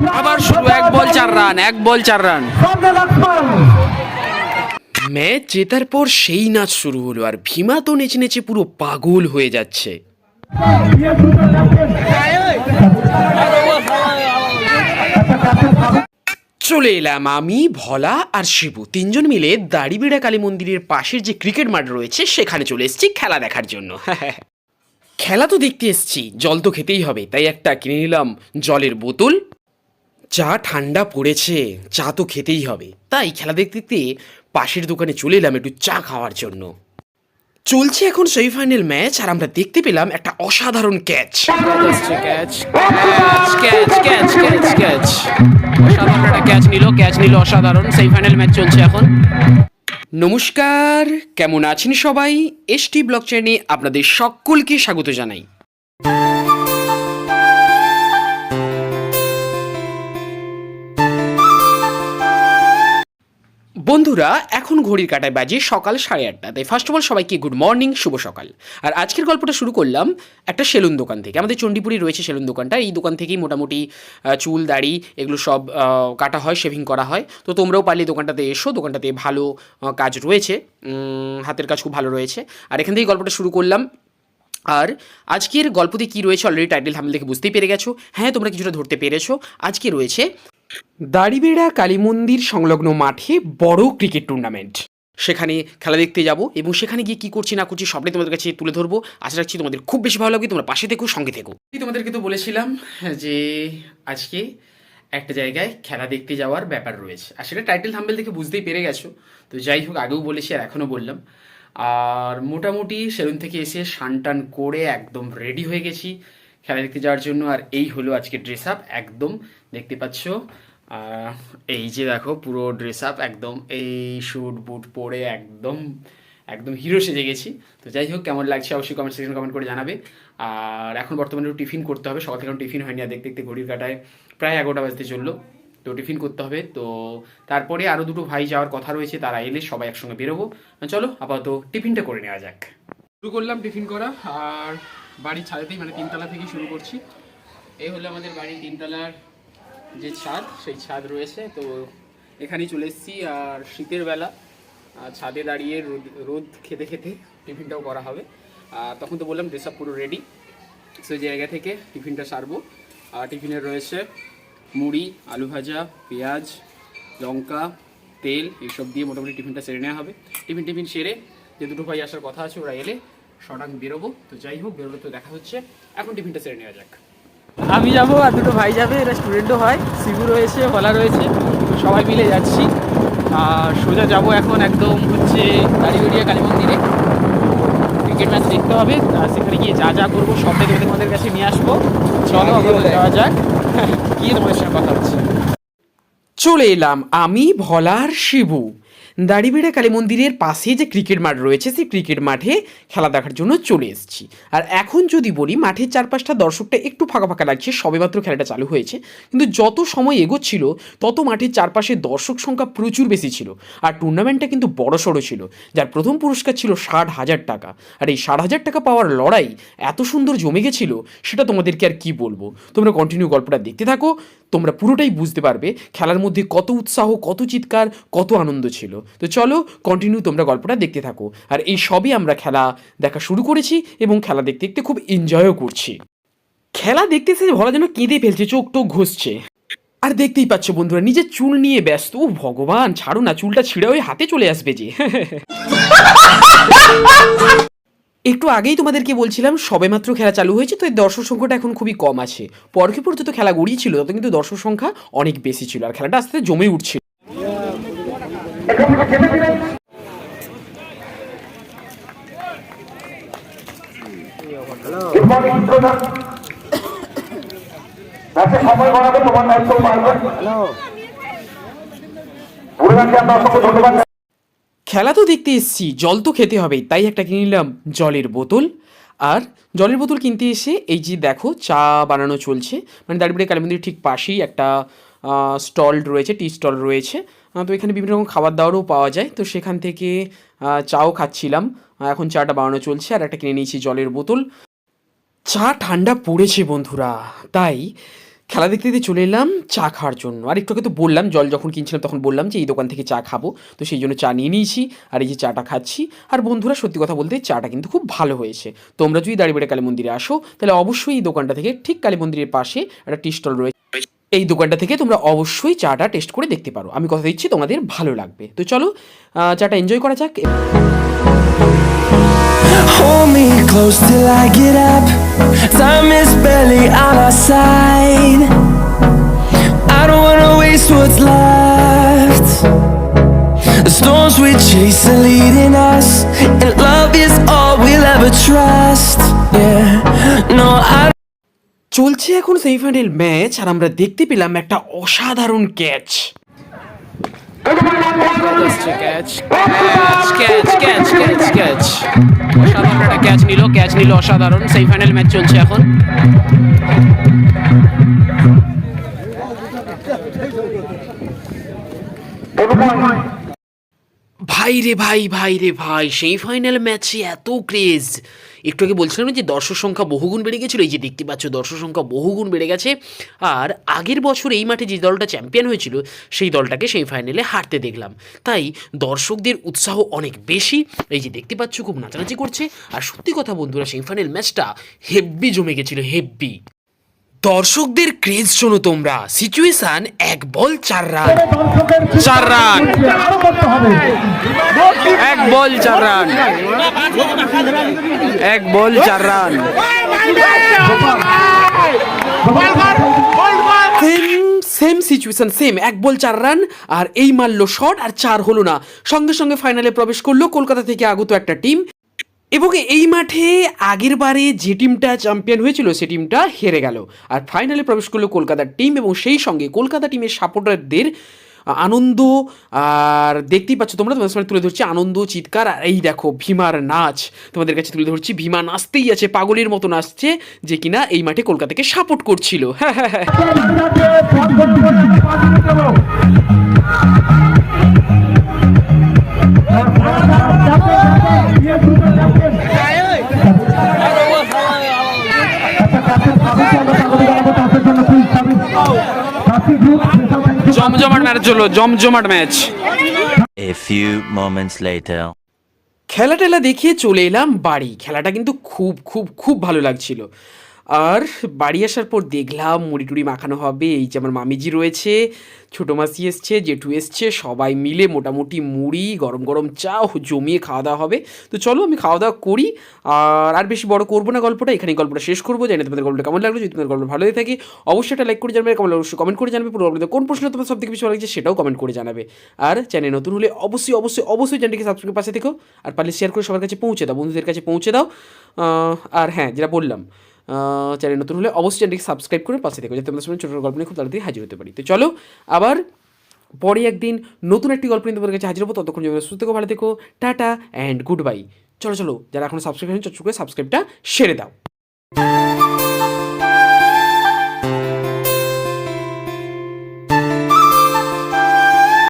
আবার শুরু এক বল, চার রান, এক বল, চার রান। ম্যাচ জেতার পর সেই নাচ শুরু হলো, আর ভীমা তো নেচে নেচে পুরো পাগল হয়ে যাচ্ছে। চলে এলাম আমি, ভলা আর শিবু। তিনজন মিলে দাড়িবেড়া কালী মন্দিরের পাশের যে ক্রিকেট মাঠ রয়েছে, সেখানে চলে এসেছি খেলা দেখার জন্য। খেলা তো দেখতে এসেছি, জল তো খেতেই হবে, তাই একটা কিনে নিলাম জলের বোতল। চা ঠান্ডা পড়েছে চা তো খেতেই হবে। তাই খেলা দেখতে দেখতে পাশের দোকানে চলে এলাম একটু চা খাওয়ার জন্য। চলছে এখন সেমিফাইনাল ম্যাচ আর আমরা দেখতে পেলাম একটা অসাধারণ catch catch catch catch catch catch catch অসাধারণ একটা ক্যাচ নিল ক্যাচ নিল অসাধারণ। সেমিফাইনাল ম্যাচ চলছে এখন। নমস্কার কেমন আছেন সবাই? এসটি ব্লক চ্যানেলে আপনাদের সকলকে স্বাগত জানাই। বন্ধুরা, এখন ঘড়ির কাটায় বাজে সকাল সাড়ে আটটা তাই ফার্স্ট অফ অল সবাইকে গুড মর্নিং শুভ সকাল। আর আজকের গল্পটা শুরু করলাম একটা সেলুন দোকান থেকে। আমাদের চণ্ডীপুরে রয়েছে সেলুন দোকানটা। এই দোকান থেকেই মোটামুটি চুল, দাড়ি এগুলো সব কাটা হয় শেভিং করা হয়। তো তোমরাও পারলে দোকানটাতে এসো। দোকানটাতে ভালো কাজ রয়েছে। হাতের কাজ খুব ভালো রয়েছে। আর এখান থেকেই গল্পটা শুরু করলাম। আর আজকের গল্পতে কি রয়েছে অলরেডি টাইটেল থামলে দেখে বুঝতেই পেরে গেছো। হ্যাঁ তোমরা কিছুটা ধরতে পেরেছ। আজকে রয়েছে দাড়িবেড়া কালী মন্দির সংলগ্ন মাঠে বড় ক্রিকেট টুর্নামেন্ট। সেখানে খেলা দেখতে যাব এবং সেখানে গিয়ে কি করছি না করছি সবটাই তোমাদের কাছে তুলে ধরবো। আশা রাখছি তোমাদের খুব বেশি ভালো লাগবে। তোমরা পাশে থেকো, সঙ্গে থেকো। তোমাদেরকে তো বলেছিলাম যে আজকে একটা জায়গায় খেলা দেখতে যাওয়ার ব্যাপার রয়েছে। আর সেটা টাইটেল থাম্বেল দেখে বুঝতেই পেরে গেছো। তো যাই হোক, আগেও বলেছি আর এখনও বললাম। আর মোটামুটি সেলুন থেকে এসে টান করে একদম রেডি হয়ে গেছি। খেলা দেখতে যাওয়ার জন্য, আর এই হলো আজকে ড্রেস আপ একদম দেখতে পাচ্ছ। এই যে দেখো, পুরো ড্রেস আপ একদম এই শুট বুট পরে একদম একদম হিরো সেজে গেছি। তো যাই হোক, কেমন লাগছে অবশ্যই কমেন্ট সেকশন কমেন্ট করে জানাবে। আর এখন বর্তমানে টিফিন করতে হবে, সকাল থেকে টিফিন হয়নি, আর দেখতে দেখতে ঘড়ির কাটায় প্রায় এগারোটা বাজতে চলল। তো টিফিন করতে হবে। তো তারপরে আরও দুটো ভাই যাওয়ার কথা রয়েছে, তারা এলে সবাই একসঙ্গে বেরোবো। চলো, আপাতত টিফিনটা করে নেওয়া যাক। শুরু করলাম টিফিন করা, আর বাড়ির ছাদেতেই মানে তিনতলা থেকে শুরু করছি। এই হলো আমাদের বাড়ির তিনতলার যে ছাদ, সেই ছাদ রয়েছে। তো এখানেই চলে এসেছি, আর শীতের বেলা ছাদে দাঁড়িয়ে রোদ রোদ খেতে খেতে টিফিনটাও করা হবে। আর তখন তো বললাম ড্রেস আপ পুরো রেডি সেই জায়গা থেকে টিফিনটা সারবো। আর টিফিনে রয়েছে মুড়ি, আলু ভাজা, পেঁয়াজ, লঙ্কা, তেল এইসব দিয়ে মোটামুটি টিফিনটা সেরে নেওয়া হবে। টিফিন টিফিন সেরে, যে দুটো ভাই আসার কথা আছে, ওরা এলে শটাং বেরোবো। তো যাই হোক বেরোলে তো দেখা হচ্ছে। এখন টিফিনটা সেরে নেওয়া যাক। আমি যাব আর দুটো ভাই যাবে এরা স্টুডেন্টও হয় শিবু রয়েছে বলা রয়েছে। সবাই মিলে যাচ্ছি। আর সোজা যাব এখন একদম হচ্ছে দাড়িবেড়িয়া কালী মন্দিরে। ক্রিকেট ম্যাচ দেখতে হবে। আর সেখানে গিয়ে যা যা করব সবটাই তোমাদের তোমাদের কাছে নিয়ে আসব। চলো যাওয়া যাক। গিয়ে তোমাদের সঙ্গে কথা হচ্ছে। চলে এলাম আমি ভলার শিবু। দাড়িবেড়া কালী মন্দিরের পাশে যে ক্রিকেট মাঠ রয়েছে, সেই ক্রিকেট মাঠে খেলা দেখার জন্য চলে এসেছি। আর এখন যদি বলি, মাঠের চারপাশটা দর্শকটা একটু ফাঁকা ফাঁকা লাগছে, সবেমাত্র খেলাটা চালু হয়েছে। কিন্তু যত সময় এগোচ্ছিল, তত মাঠের চারপাশে দর্শক সংখ্যা প্রচুর বেশি ছিল। আর টুর্নামেন্টটা কিন্তু বড় সড়ো ছিল, যার প্রথম পুরস্কার ছিল ষাট হাজার টাকা। আর এই ষাট হাজার টাকা পাওয়ার লড়াই এত সুন্দর জমে গেছিল, সেটা তোমাদেরকে আর কি বলব? তোমরা কন্টিনিউ গল্পটা দেখতে থাকো। তোমরা পুরোটাই বুঝতে পারবে খেলার মধ্যে কত উৎসাহ, কত চিৎকার, কত আনন্দ ছিল। তো চলো কন্টিনিউ তোমরা গল্পটা দেখতে থাকো। আর এই সবই আমরা খেলা দেখা শুরু করেছি এবং খেলা দেখতে দেখতে খুব এনজয়ও করছি। খেলা দেখতে এসে ভরা যেন কেঁদে ফেলছে, চোখ টোক ঘষছে। আর দেখতেই পাচ্ছ বন্ধুরা, নিজের চুল নিয়ে ব্যস্ত। ও ভগবান, ছাড়ো না, চুলটা ছিঁড়ে ওই হাতে চলে আসবে যে। একটু আগেই তোমাদেরকে বলছিলাম সবেমাত্র খেলা চালু হয়েছে তো এর দর্শক সংখ্যাটা এখন খুবই কম আছে। পরকে পর যত খেলা গড়িয়েছিল তত কিন্তু দর্শক সংখ্যা অনেক বেশি ছিল আর খেলাটা আস্তে আস্তে জমে উঠছিল সময় বাড়াবে তোমার দায়িত্ব পারবে ধন্যবাদ। খেলা তো দেখতে এসেছি, জল তো খেতে হবে তাই একটা কিনে নিলাম জলের বোতল। আর জলের বোতল কিনতে এসে এই যে দেখো, চা বানানো চলছে। মানে দাঁড়িয়ে কালী মন্দিরের ঠিক পাশেই একটা স্টল রয়েছে, টি স্টল রয়েছে। তো এখানে বিভিন্ন রকম খাবার দাবারও পাওয়া যায়। তো সেখান থেকে চাও খাচ্ছিলাম। এখন চাটা বানানো চলছে আর একটা কিনে নিয়েছি জলের বোতল। চা ঠান্ডা পড়েছে বন্ধুরা, তাই খেলা দেখতে দেখতে চলে এলাম চা খাওয়ার জন্য। আর একটু আগে তো বললাম, জল যখন কিনছিলাম তখন বললাম যে এই দোকান থেকে চা খাব। তো সেই জন্য চা নিয়ে নিয়েছি আর এই যে চাটা খাচ্ছি। আর বন্ধুরা, সত্যি কথা বলতে চাটা কিন্তু খুব ভালো হয়েছে। তোমরা যদি দাঁড়িয়ে কালী মন্দিরে আসো, তাহলে অবশ্যই এই দোকানটা থেকে ঠিক কালী মন্দিরের পাশে একটা টি স্টল রয়েছে। এই দোকানটা থেকে তোমরা অবশ্যই চাটা টেস্ট করে দেখতে পারো। আমি কথা দিচ্ছি, তোমাদের ভালো লাগবে। তো চলো চাটা এনজয় করা যাক। Hold me close till I get up. Time is barely on our side. I don't wanna waste what's left. The storms we chase are leading us, and love is all we'll ever trust. Yeah, no, I. চলছে এখন semifinal match আর আমরা দেখতে পেলাম একটা অসাধারণ catch catch catch catch catch catch catch অসাধারণ একটা catch নিল ক্যাচ নিল অসাধারণ। সেই ফাইনাল ম্যাচ চলছে এখন। ভাই রে ভাই ভাই রে ভাই সেই ফাইনাল ম্যাচে এত ক্রেজ একটু আগে বলছিলাম যে দর্শক সংখ্যা বহুগুণ বেড়ে গেছিল, এই যে দেখতে পাচ্ছ দর্শক সংখ্যা বহুগুণ বেড়ে গেছে। আর আগের বছর এই মাঠে যে দলটা চ্যাম্পিয়ন হয়েছিল, সেই দলটাকে সেই ফাইনালে হারতে দেখলাম। তাই দর্শকদের উৎসাহ অনেক বেশি। এই যে দেখতে পাচ্ছ খুব নাচানাচি করছে। আর সত্যি কথা বন্ধুরা সেই ফাইনাল ম্যাচটা হেব্বি জমে গেছিল, হেব্বি। দর্শকদের ক্রেজ শোনো তোমরা। সিচুয়েশন এক বল চার রান। চার রান। এক বল চার রান। এক বল চার রান। সেম সিচুয়েশন সেম এক বল চার রান আর এই মারলো শট আর চার হলো না। সঙ্গে সঙ্গে ফাইনালে প্রবেশ করল কলকাতা থেকে আগত একটা টিম এবং এই মাঠে আগের বারে যে টিমটা চ্যাম্পিয়ন হয়েছিল, সে টিমটা হেরে গেল। আর ফাইনালে প্রবেশ করল কলকাতার টিম এবং সেই সঙ্গে কলকাতা টিমের সাপোর্টারদের আনন্দ, আর দেখতেই পাচ্ছ তোমরা, তোমাদের সামনে তুলে ধরছি আনন্দ, চিৎকার, আর এই দেখো ভীমার নাচ। তোমাদের কাছে তুলে ধরছি, ভীমা নাচতেই আছে, পাগলের মতো নাচছে, যে কিনা এই মাঠে কলকাতাকে সাপোর্ট করছিল। হ্যাঁ হ্যাঁ হ্যাঁ। জমজমাট ম্যাচ চলো জমজমাট match. A few moments later. খেলা টেলা দেখিয়ে চলে এলাম বাড়ি। খেলাটা কিন্তু খুব খুব খুব ভালো লাগছিল। আর বাড়ি আসার পর দেখলাম মুড়ি টুড়ি মাখানো হবে। এই যে আমার মামিজি রয়েছে, ছোটো মাসি এসছে, জেঠু এসছে, সবাই মিলে মোটামুটি মুড়ি, গরম গরম চা জমিয়ে খাওয়া দাওয়া হবে। তো চলো আমি খাওয়া দাওয়া করি। আর আর বেশি বড় করব না গল্পটা এখানে গল্পটা শেষ করব। জানি তোমাদের গল্পটা কেমন লাগল, যদি তোমাদের গল্প ভালো থাকে, অবশ্যই একটা লাইক করে জানাবে, কেমন অবশ্যই কমেন্ট করে জানাবে। পুরো গল্পটা কোন প্রশ্ন তোমার সব থেকে বেশি ভালো লাগছে সেটাও কমেন্ট করে জানাবে। আর চ্যানেল নতুন হলে অবশ্যই অবশ্যই অবশ্যই চ্যানেলটিকে সাবস্ক্রাইব পাশে থেকো। আর পারলে শেয়ার করে সবার কাছে পৌঁছে দাও, বন্ধুদের কাছে পৌঁছে দাও। আর হ্যাঁ যেটা বললাম চ্যানেল নতুন হলে অবশ্যই চ্যানেলটিকে সাবস্ক্রাইব করে পাশে দেখো যাতে তোমাদের সামনে ছোটো গল্প নিয়ে খুব তাড়াতাড়ি হাজির হতে পারি। তো চলো, আবার পরে একদিন নতুন একটি গল্প নিয়ে তোমাদের কাছে হাজির হব। ততক্ষণ যাবে সুস্থ থেকো, ভালো দেখো টাটা অ্যান্ড গুড বাই চলো চলো, যারা এখনও সাবস্ক্রাইব করেন, চট করে সাবস্ক্রাইবটা সেরে দাও।